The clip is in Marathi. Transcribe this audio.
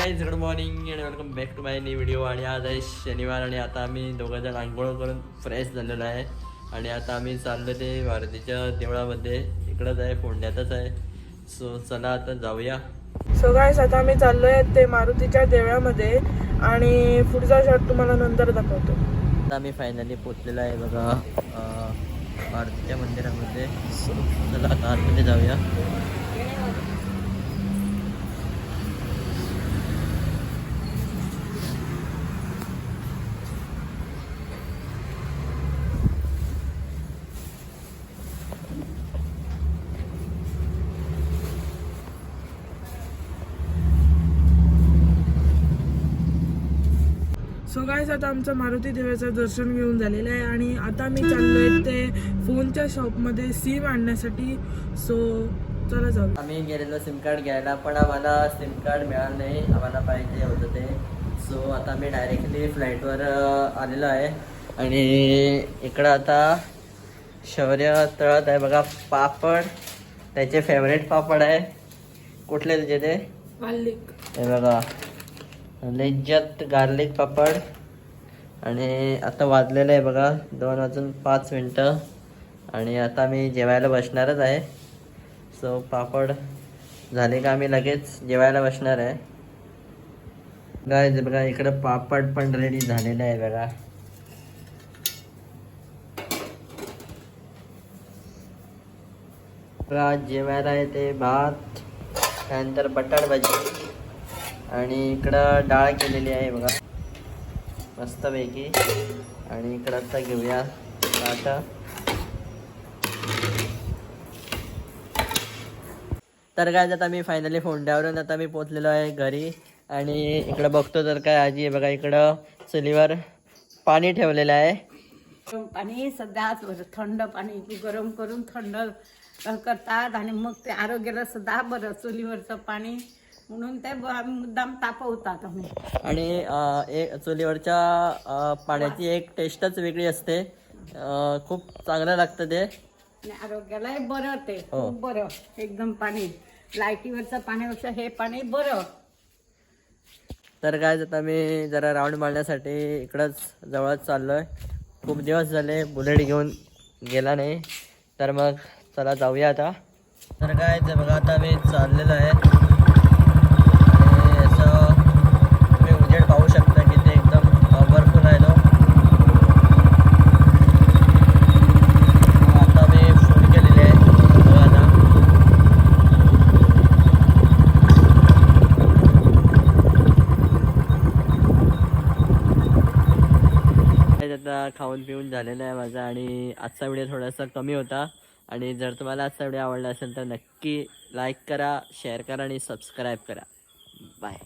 गाईज गुड मॉर्निंग आणि welcome back to my new video आणि आज आहे शनिवार आणि आता आम्ही दोघं जण आंघोळ करून फ्रेश झालेलो आहे. आणि आता आम्ही चाललो ते भारतीच्या देवळामध्ये. इकडंच आहे फोंड्यातच आहे. सो चला आता जाऊया. सो गाईस आता आम्ही चाललोय ते मारुतीच्या देवळामध्ये. आणि पुढचा शॉट तुम्हाला नंतर दाखवतो. आता आम्ही फायनली पोचलेलो आहे बघा मारुतीच्या मंदिरामध्ये. सो चला आता आतमध्ये जाऊया. सो गाईस आता आमचं मारुती देवाचं दर्शन घेऊन झालेलं आहे आणि आता मी चाललोय ते फोनच्या शॉपमध्ये सिम आणण्यासाठी. सो चला जाऊ आम्ही गेलेलो सिम कार्ड घ्यायला पण आम्हाला सिम कार्ड मिळालं नाही. आम्हाला पाहिजे होतं ते. सो आता आम्ही डायरेक्टली फ्लाईटवर आलेलो आहे. आणि इकडं आता शौर्य तळत आहे. बघा पापड. त्याचे फेवरेट पापड आहे. कुठले तुझे ते? हे बघा. लेज्जत गार्लिक पापड आणि आता वाजलेलं आहे बघा दोन वाजून पाच मिनटं. आणि आता मी जेवायला बसणारच आहे. सो पापड झाले का आम्ही लगेच जेवायला बसणार आहे. गाय बघा इकडं पापड पण रेडी झालेलं आहे बघा. बघा जेवायला आहे ते भात त्यानंतर बटाट भाजी. आणि इकडं डाळ केलेली आहे बघा. मस्तपैकी. आणि इकडं आता घेऊया ताटं तर काय आता मी फायनली फोंड्यावरून आता मी पोचलेलो आहे घरी. आणि इकडं बघतो तर काय आजी आहे बघा इकडं चुलीवर पाणी ठेवलेलं आहे. गरम पाणी सध्या म्हणजे थंड पाणी गरम करून थंड करतात. आणि मग ते आरोग्याला सुद्धा बरं चुलीवरचं पाणी. म्हणून ते ब- मुद्दाम तापवतात आम्ही आणि अं, चुलीवरच्या अं, पाण्याची एक टेस्टच वेगळी असते. अं, खूप चांगलं लागतं ते. आणि आरोग्यालाही बरं ते. हो. खूप बरं. एकदम पाणी. लाईटीवरचं पाण्यापेक्षा हे पाणी बरं. तर काय आता मी जरा राऊंड मारण्यासाठी इकडंच जवळच चाललो आहे खूप दिवस झाले बुलेट घेऊन गेला नाही. तर मग चला जाऊया आता. तर काय ते बघा आता मी चाललेलो आहे आणि असं तुम्ही उजेड पाहू शकता की ते एकदम पॉवरफुल आहे तो आता मी फुल केलेली आहे बघा आता काही आता खाऊन पिऊन झालेला आहे माझा आणि आजचा व्हिडिओ थोडासा कमी होता. आणि जर तुम्हाला आजचा व्हिडिओ आवडला असेल तर नक्की लाईक करा शेअर करा आणि सबस्क्राईब करा. बाय